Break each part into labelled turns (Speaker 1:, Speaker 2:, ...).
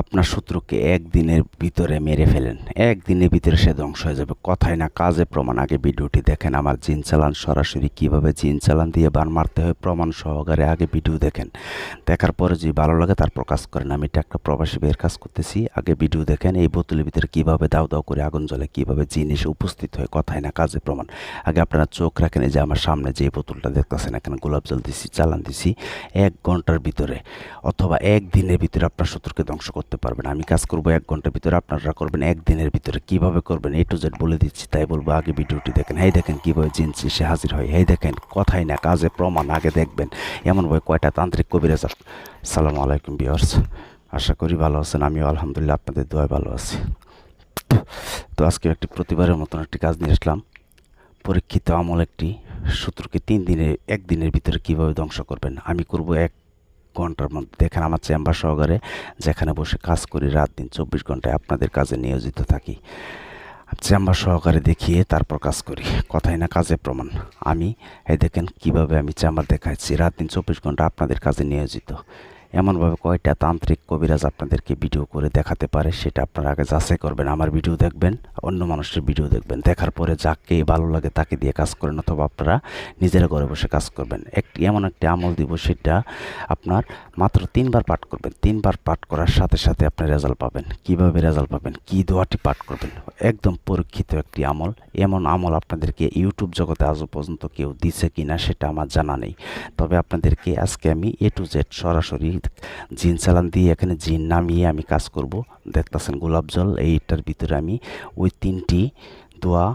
Speaker 1: আপনার শত্রুকে একদিনের ভিতরে মেরে ফেলেন। একদিনের ভিতরে সে ধ্বংস হয়ে যাবে। কথায় না কাজে প্রমাণ। আগে ভিডিওটি দেখেন, আমার জিন চালান, সরাসরি কীভাবে জিন চালান দিয়ে বান মারতে হয় প্রমাণ সহকারে আগে ভিডিও দেখেন। দেখার পরে যদি ভালো লাগে, তারপর কাজ করেন। আমি এটা একটা প্রবাসী বের কাজ করতেছি। আগে ভিডিও দেখেন, এই বোতলের ভিতরে কীভাবে দাও দাও করে আগুন জ্বলে, কীভাবে জিনিস উপস্থিত হয়, কথায় না কাজে প্রমাণ। আগে আপনারা চোখ রাখেন যে আমার সামনে যে বোতলটা দেখতেছেন, এখানে গোলাপ জল দিছি, চালান দিছি, এক ঘণ্টার ভিতরে অথবা এক দিনের ভিতরে আপনার শত্রুকে ধ্বংস করতে পারবেন। আমি কাজ করব এক ঘণ্টার ভিতরে, আপনারা করবেন এক দিনের ভিতরে। কীভাবে করবেন এ টু জেড বলে দিচ্ছি, তাই বলব আগে ভিডিওটি দেখেন। এই দেখেন কীভাবে জিনছি, সে হাজির হয়। এই দেখেন, কথাই না কাজে প্রমাণ আগে দেখবেন। এমনভাবে কয়টা? তান্ত্রিক কবিরাজ সালাম আলাইকুম বিয়ার্স আশা করি ভালো আছেন, আমিও আলহামদুলিল্লাহ আপনাদের দোয়ায় ভালো আছি। তো আজকে একটি প্রতিবারের মতন একটি কাজ নিয়ে আসলাম। পরীক্ষিত আমল একটি। শত্রুকে তিন দিনে একদিনের ভিতরে কীভাবে ধ্বংস করবেন? আমি করব এক ঘণ্টার মধ্যে দেখেন আমার চেম্বার সহকারে যেখানে বসে কাজ করি, রাত দিন চব্বিশ ঘন্টায় আপনাদের কাজে নিয়োজিত থাকি। চেম্বার সহকারে দেখিয়ে তারপর কাজ করি। কথাই না কাজে প্রমাণ। আমি, এই দেখেন কীভাবে আমি চেম্বার দেখাচ্ছি। রাত দিন চব্বিশ ঘণ্টা আপনাদের কাজে নিয়োজিত। এমনভাবে কয়টা তান্ত্রিক কবিরাজ আপনাদেরকে ভিডিও করে দেখাতে পারে, সেটা আপনারা আগে যাচাই করবেন, আমার ভিডিও দেখবেন, অন্য মানুষের ভিডিও দেখবেন। দেখার পরে যাকে ভালো লাগে তাকে দিয়ে কাজ করেন, অথবা আপনারা নিজেরা ঘরে বসে কাজ করবেন। একটি, এমন একটি আমল দিব, সেটা আপনার মাত্র তিনবার পাঠ করবেন। তিনবার পাঠ করার সাথে সাথে আপনি রেজাল্ট পাবেন। কীভাবে রেজাল্ট পাবেন? কি দোয়াটি পাঠ করবেন? একদম পরীক্ষিত একটি আমল। এমন আমল আপনাদেরকে ইউটিউব জগতে আজও পর্যন্ত কেউ দিছে কিনা, সেটা আমার জানা নেই। তবে আপনাদেরকে আজকে আমি এ টু জেড সরাসরি জিন চালান দিয়ে এখানে জিন নামিয়ে আমি কাজ করব। দেখতেছেন গোলাপ জল, এইটার ভিতরে আমি ওই তিনটি দোয়া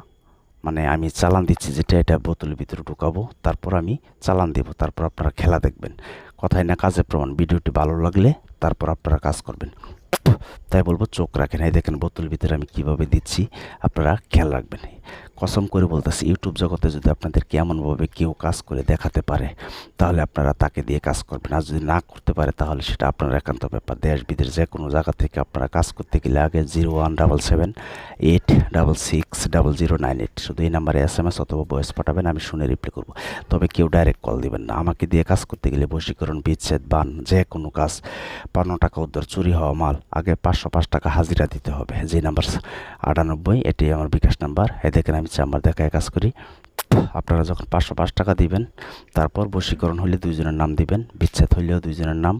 Speaker 1: মানে আমি চালান দিচ্ছি যেটা এটা বোতলের ভিতরে ঢুকাবো, তারপর আমি চালান দেব, তারপর আপনারা খেলা দেখবেন। কথাই না কাজে প্রমাণ, ভিডিওটি ভালো লাগলে তারপর আপনারা কাজ করবেন। তাই বলব চোখ রাখেন, এই দেখেন বোতলের ভিতরে আমি কীভাবে দিচ্ছি, আপনারা খেয়াল রাখবেন। কসম করে বলতেছি ইউটিউব জগতে যদি আপনাদের কেমনভাবে কেউ কাজ করে দেখাতে পারে, তাহলে আপনারা তাকে দিয়ে কাজ করবেন। আর যদি না করতে পারে, তাহলে সেটা আপনার একান্ত ব্যাপার। দেশ বিদেশ যে কোনো জায়গা থেকে আপনারা কাজ করতে গেলে আগে zero one double seven eight double six double zero nine eight শুধু এই নাম্বারে এস এম এস অথবা ভয়েস পাঠাবেন, আমি শুনে রিপ্লাই করব। তবে কেউ ডাইরেক্ট কল দিবেন না। আমাকে দিয়ে কাজ করতে গেলে বশীকরণ, বিচ্ছেদ, বান, যে কোনো কাজ, পনেরো টাকা উদ্ধার, চুরি হওয়া মাল, আগে পাঁচশো পাঁচ টাকা হাজিরা দিতে হবে। যে নাম্বার আটানব্বই, এটি আমার বিকাশ নাম্বার। এ দেখেন আমি চেম্বার দেখায় কাজ করি। আপনারা যখন পাঁচশো পাঁচ টাকা দিবেন, তারপর বশীকরণ হলে দুইজনের নাম দিবেন, বিচ্ছেদ হলেও দুইজনের নাম,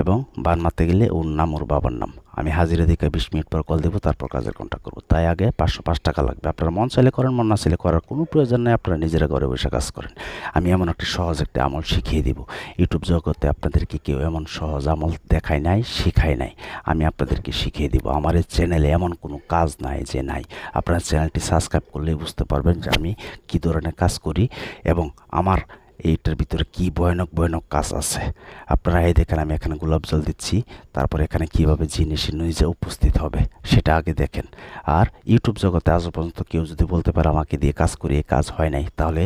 Speaker 1: এবং বান মারতে গেলে ওর নাম, ওর বাবার নাম। আমি হাজিরা দিকে বিশ মিনিট পর কল দেবো, তারপর কাজের কন্ট্যাক্ট করব। তাই আগে পাঁচশো পাঁচ টাকা লাগবে। আপনারা মন চাইলে করেন, মন না চাইলে করার কোনো প্রয়োজন নেই, আপনারা নিজেরা ঘরে বসে কাজ করেন। আমি এমন একটি সহজ একটা আমল শিখিয়ে দিব। ইউটিউব জগতে আপনাদেরকে কেউ এমন সহজ আমল দেখায় নাই, শেখায় নাই। আমি আপনাদেরকে শিখিয়ে দিব, আমার এই চ্যানেলে এমন কোনো কাজ নাই যে নাই। আপনার চ্যানেলটি সাবস্ক্রাইব করলেই বুঝতে পারবেন যে আমি কী ধরনের কাজ করি এবং আমার এইটার ভিতরে কি ভয়ানক ভয়ানক কাজ আছে? আপনারা এই দেখেন, আমি এখানে গোলাপ জল দিচ্ছি। তারপর এখানে কীভাবে জিনিস নিজে উপস্থিত হবে, সেটা আগে দেখেন। আর ইউটিউব জগতে আজ পর্যন্ত কেউ যদি বলতে পারে, আমাকে দিয়ে কাজ করি কাজ হয় নাই, তাহলে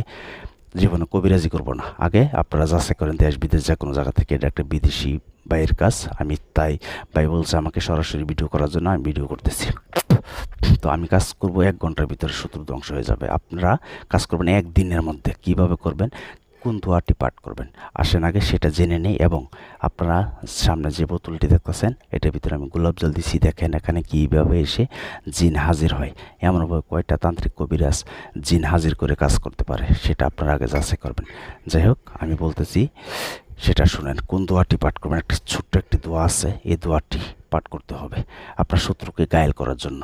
Speaker 1: জীবনে কবিরাজি করব না। আগে আপনারা যাচাই করেন, দেশ, বিদেশ, যে কোনো জায়গা থেকে এটা একটা বিদেশি বাইয়ের কাজ। আমি তাই ভাই বলছে, আমাকে সরাসরি ভিডিও করার জন্য আমি ভিডিও করতেছি। তো আমি কাজ করব এক ঘণ্টার ভিতরে শত্রু ধ্বংস হয়ে যাবে। আপনারা কাজ করবেন একদিনের মধ্যে। কীভাবে করবেন? কোন দোয়াটি পাঠ করবেন? আসেন আগে সেটা জেনে নেই এবং আপনারা সামনে যে বোতলটি দেখতেছেন, এটার ভিতরে আমি গোলাপ জল দিছি। দেখেন এখানে কীভাবে এসে জিন হাজির হয়। এমনভাবে কয়টা তান্ত্রিক কবিরাজ জিন হাজির করে কাজ করতে পারে, সেটা আপনারা আগে যাচাই করবেন। যাই হোক, আমি বলতেছি, সেটা শুনেন। কোন দোয়াটি পাঠ করবেন? একটা ছোট্ট একটি দোয়া আছে, এই দোয়াটি পাঠ করতে হবে আপনার শত্রুকে গায়েল করার জন্য।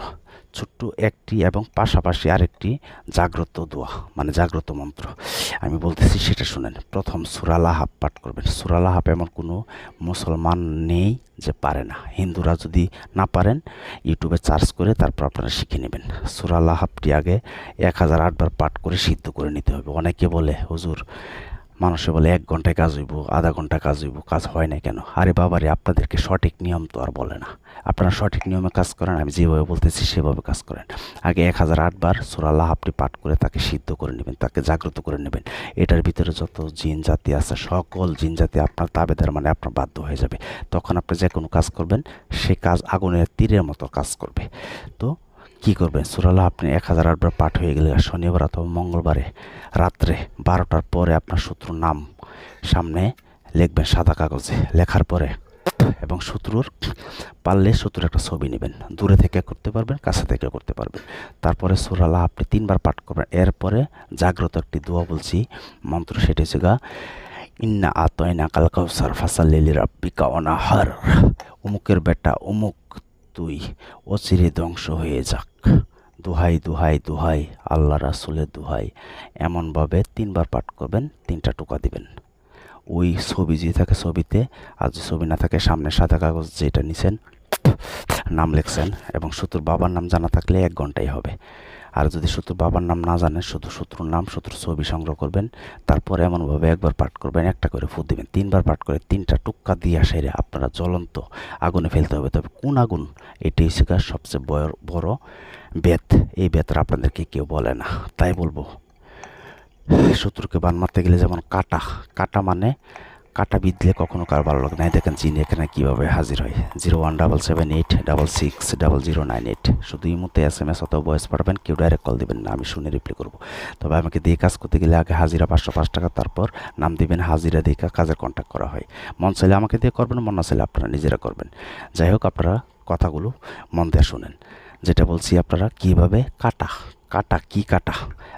Speaker 1: ছোট্ট একটি এবং পাশাপাশি আরেকটি জাগ্রত দোয়া মানে জাগ্রত মন্ত্র। আমি বলতেছি সেটা শুনেন। প্রথম সুরালাহাব পাঠ করবেন। সুরালাহাব এমন কোনো মুসলমান নেই যে পারে না। হিন্দুরা যদি না পারেন ইউটিউবে সার্চ করে তারপর আপনারা শিখে নেবেন। সুরালাহাবটি আগে এক হাজার আটবার পাঠ করে সিদ্ধ করে নিতে হবে। অনেকে বলে, হুজুর মানুষে বলে এক ঘন্টায় কাজ হইব, আধা ঘণ্টা কাজ হইব, কাজ হয় না কেন? আরে বাবারে, আপনাদেরকে সঠিক নিয়ম তো আর বলে না। আপনারা সঠিক নিয়মে কাজ করেন, আমি যেভাবে বলতেছি সেভাবে কাজ করেন। আগে এক হাজার আটবার সুরাল্লাহ আপনি পাঠ করে তাকে সিদ্ধ করে নেবেন, তাকে জাগ্রত করে নেবেন। এটার ভিতরে যত জিন জাতি আছে, সকল জিন জাতি আপনার তাবেদার মানে আপনার বাধ্য হয়ে যাবে। তখন আপনি যে কোনো কাজ করবেন, সে কাজ আগুনের তীরের মতো কাজ করবে। তো কী করবেন? সুরালা আপনি এক হাজার আটবার পাঠ হয়ে গেলে শনিবার অথবা মঙ্গলবারে রাত্রে বারোটার পরে আপনার শত্রুর নাম সামনে লিখবেন সাদা কাগজে। লেখার পরে এবং শত্রুর পারলে শত্রুর একটা ছবি নেবেন। দূরে থেকে করতে পারবেন, কাছে থেকে করতে পারবেন। তারপরে সুরালা আপনি তিনবার পাঠ করবেন। এরপরে জাগ্রত একটি দোয়া বলছি, মন্ত্র সেটি হচ্ছে গা, ইন্না আতয়না কাল কাউসার ফাসাল্লিলি রাব্বিকা অনাহার অমুকের বেটা অমুক তুই অচিরে ধ্বংস হয়ে যাক। দুহাই দুহাই দুহাই, আল্লাহ রাসুলের দুহাই। এমনভাবে তিনবার পাঠ করবেন, তিনটা টোকা দিবেন। ওই ছবি যে থাকে ছবিতে, আর যে ছবি না থাকে, সামনে সাদা কাগজ যেটা নিছেন, নাম লিখছেন এবং শত্রুর বাবার নাম জানা থাকলে এক ঘন্টাই হবে। আর যদি শত্রুর বাবার নাম না জানেন, শুধু শত্রুর নাম, শত্রুর ছবি সংগ্রহ করবেন, তারপর এমনভাবে একবার পাঠ করবেন, একটা করে ফুট দিবেন, তিনবার পাঠ করে তিনটা টুক্কা দিয়ে সেরে আপনারা জ্বলন্ত আগুনে ফেলতে হবে। তবে কোন আগুন? এটি গা সবচেয়ে বড় বড় বেত। এই বেতটা আপনাদেরকে কেউ বলে না, তাই বলব। শত্রুকে বান মারতে গেলে যেমন কাটা কাটা মানে কাটা বিঁধলে কখনো কার ভালো লাগে না। এই দেখেন চিনি এখানে কীভাবে হাজির হয়। Zero one double seven eight double six double zero nine eight. শুধু এই মুহূর্তে এস এম এস অথবা ভয়েস পাঠাবেন, কেউ ডাইরেক্ট কল দেবেন না। আমি শুনে রিপ্লাই করব। তবে আমাকে দিয়ে কাজ করতে গেলে আগে হাজিরা পাঁচশো পাঁচ টাকা, তারপর নাম দেবেন, হাজিরা দিয়ে কাজের কন্ট্যাক্ট করা হয়। মন চাইলে আমাকে দিয়ে করবেন, মন না চাইলে আপনারা নিজেরা করবেন। যাই হোক, আপনারা কথাগুলো মন দিয়ে শুনেন। যেটা বলছি, আপনারা কীভাবে কাটা কাটা কি কাটা?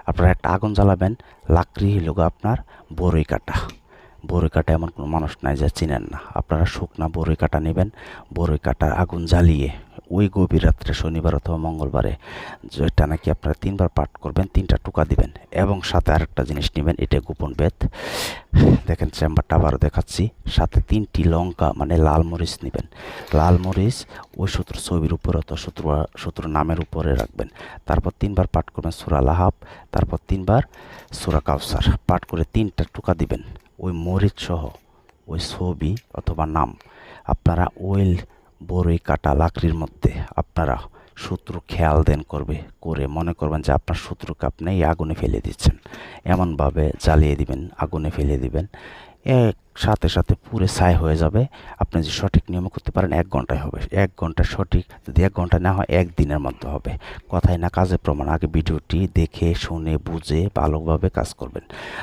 Speaker 1: আপনারা একটা আগুন জ্বালাবেন, লাকড়ি হলো আপনার বড়ই কাটা। বড়ই কাটা এমন কোনো মানুষ নাই যা চিনেন না। আপনারা শুকনা বরই কাটা নেবেন বরই কাটার আগুন জ্বালিয়ে ওই গভীর রাত্রে শনিবার অথবা মঙ্গলবারে যেটা নাকি আপনারা তিনবার পাঠ করবেন, তিনটা টুকা দিবেন এবং সাথে আরেকটা জিনিস নেবেন, এটা গোপন বেদ। দেখেন, চেম্বারটা আবারও দেখাচ্ছি। সাথে তিনটি লঙ্কা মানে লাল মরিচ নেবেন। লাল মরিচ ওই শত্রু ছবির উপর অথবা শত্রু শত্রু নামের উপরে রাখবেন। তারপর তিনবার পাঠ করবেন সুরা লাহাব, তারপর তিনবার সুরা কাউসার। পাঠ করে তিনটা টুকা দিবেন। ওই মরিচ সহ ওই ছবি অথবা নাম, আপনারা ওয়েল বড়ই কাটা লাকড়ির মধ্যে আপনারা শত্রু খেয়াল দেন করবে, করে মনে করবেন যে আপনার শত্রুকে আপনি আগুনে ফেলে দিচ্ছেন। এমনভাবে জ্বালিয়ে দিবেন, আগুনে ফেলে দিবেন। এক সাথে সাথে পুরে ছাই হয়ে যাবে। আপনি যদি সঠিক নিয়মে করতে পারেন, এক ঘন্টায় হবে। এক ঘণ্টা সঠিক, যদি এক ঘণ্টা না হয়, এক দিনের মধ্যে হবে। কথাই না কাজের প্রমাণ, আগে ভিডিওটি দেখে, শুনে, বুঝে, ভালোভাবে কাজ করবেন।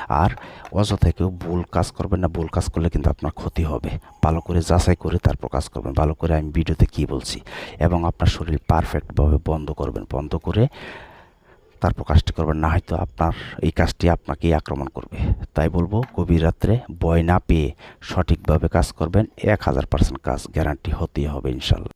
Speaker 1: আর অযথা কেউ ভুল কাজ করবেন না, ভুল কাজ করলে কিন্তু আপনার ক্ষতি হবে। ভালো করে যাচাই করে তারপর কাজ করবেন। ভালো করে আমি ভিডিওতে কী বলছি? এবং আপনার শরীর পারফেক্টভাবে বন্ধ করবেন। বন্ধ করে তারপর প্রকাশটি করবেন না, হয়তো আপনার এই কাজটি আপনাকেই আক্রমণ করবে। তাই বলব, গভীর রাত্রে বয় না পেয়ে সঠিকভাবে কাজ করবেন। এক হাজার পার্সেন্ট কাজ গ্যারান্টি হতেই হবে ইনশাল্লাহ।